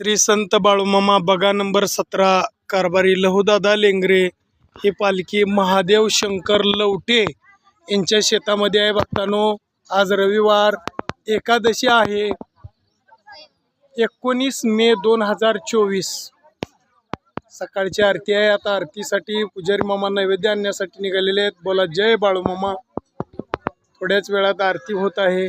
श्री संत बाळूमामा बगा नंबर सतरा कारभारी लहुदादा लेंगरे ही पालखी महादेव शंकर लवटे यांच्या शेतामध्ये आहे भक्तानो. आज रविवार एकादशी आहे. एकोणीस मे दोन हजार चोवीस. सकाळची आरती आहे. आता आरतीसाठी पुजारी मामा नैवेद्य आणण्यासाठी निघालेले आहेत. बोला जय बाळूमामा थोड्याच वेळात आरती होत आहे.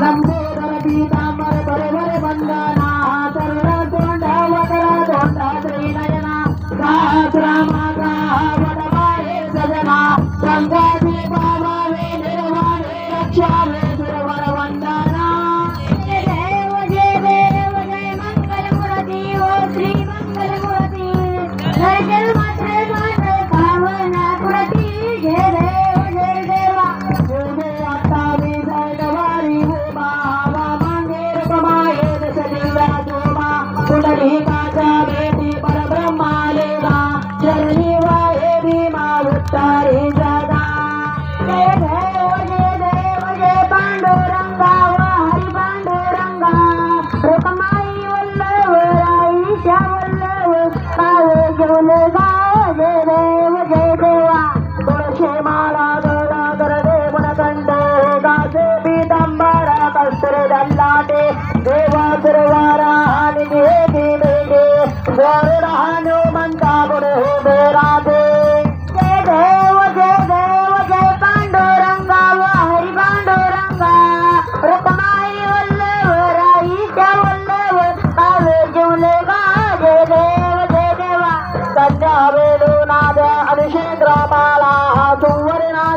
లంబోదర పీతాంబర బరబర బందన తరుణ కొండ వదర కొండ శ్రీనయన రామ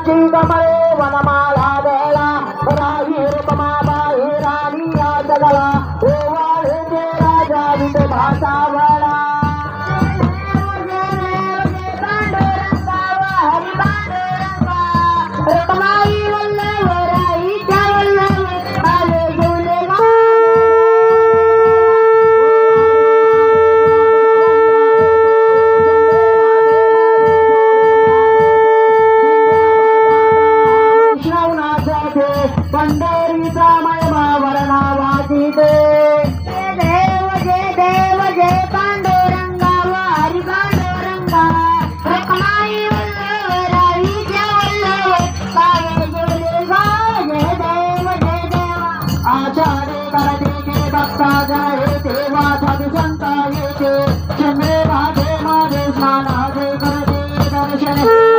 కుంకుమరే వనమా? भवानी भरती के भक्ता जय देवा सदि संता ये के चंद्रे राधे माधे स्नान हरे करते दर्शन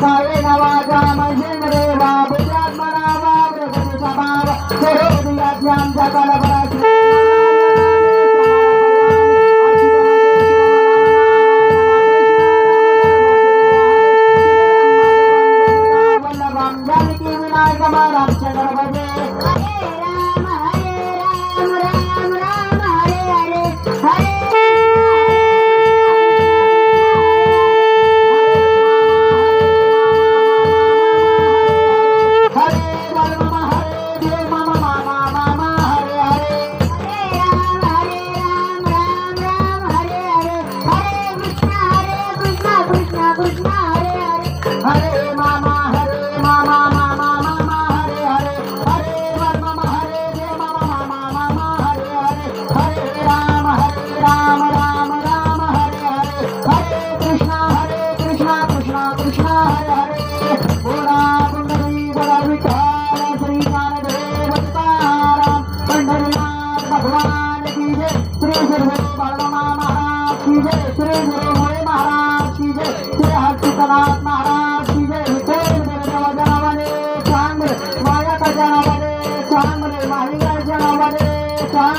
सावे नवाजा म्हणजे रे बाबू त्यात मनावा सभा आमच्या कलबरा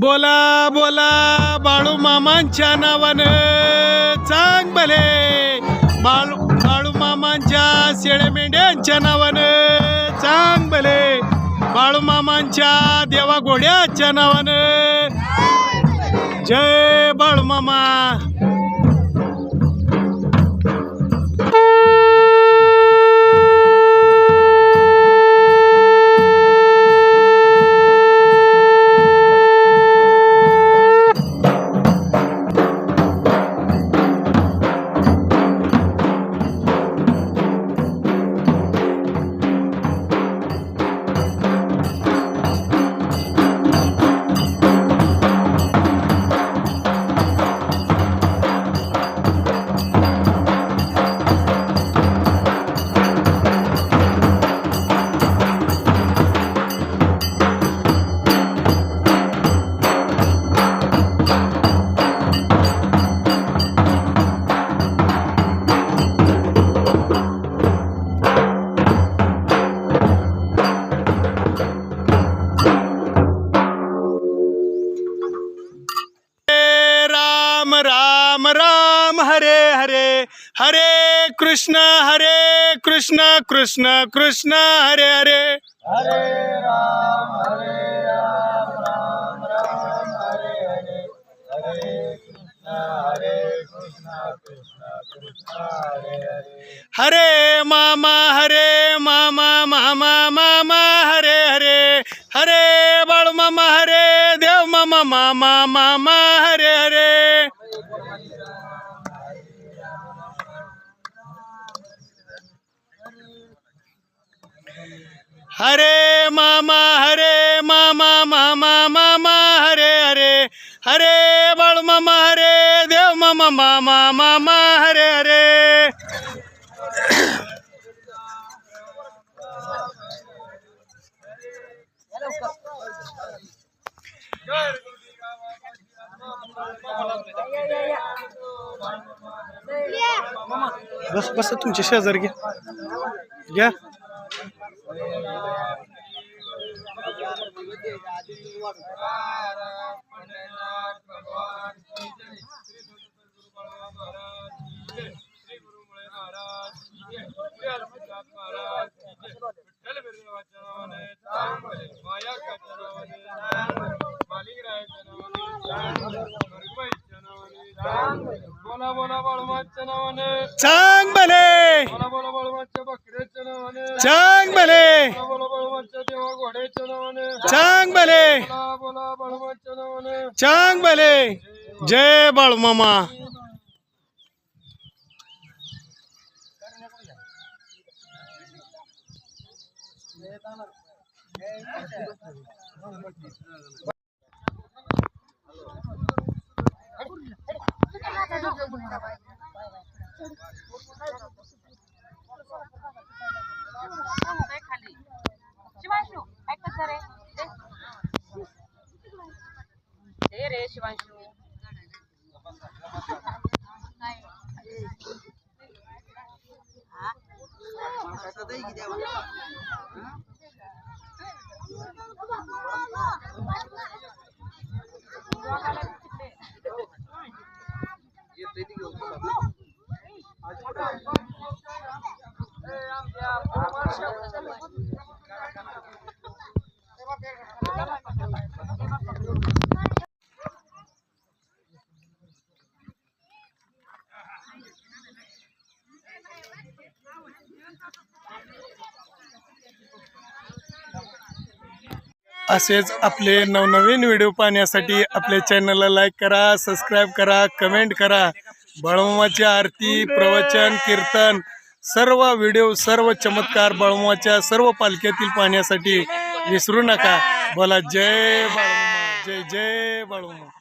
बोला बोला बाळू मामांच्या नावानं. चांग भले. बाळू बाळू मामांच्या शेळे मेंढ्यांच्या नावानं. चांग भले. बाळू मामांच्या देवा घोड्याच्या नावानं. जय बाळू मामा. हरे कृष्ण हरे कृष्ण कृष्ण कृष्ण हरे हरे हरे मामा हरे मामा मामा मामा हरे हरे हरे बाळ मामा हरे देव मामा मामा मामा हरे हरे हरे मामा हरे मामा मामा मामा हरे हरे। हरे बाळ मामा हरे। देव मामा मामा मामा हरे हरे। बस बस तुमच्या शेजारी घ्या. घ्या. Ah, ah, ah. चांग भले। जय बाळमामा शिवांशू ऐकत रे. शिवांशू आमच्या असेच आपले नवनवीन व्हिडिओ पाहण्यासाठी आपल्या चॅनलला लाईक करा सबस्क्राईब करा कमेंट करा. बाळमामाची आरती प्रवचन कीर्तन सर्व व्हिडिओ सर्व चमत्कार बाळमामाच्या सर्व पालख्यातील पाहण्यासाठी विसरू नका. बोला जय बाळमामा जय जय बाळूमा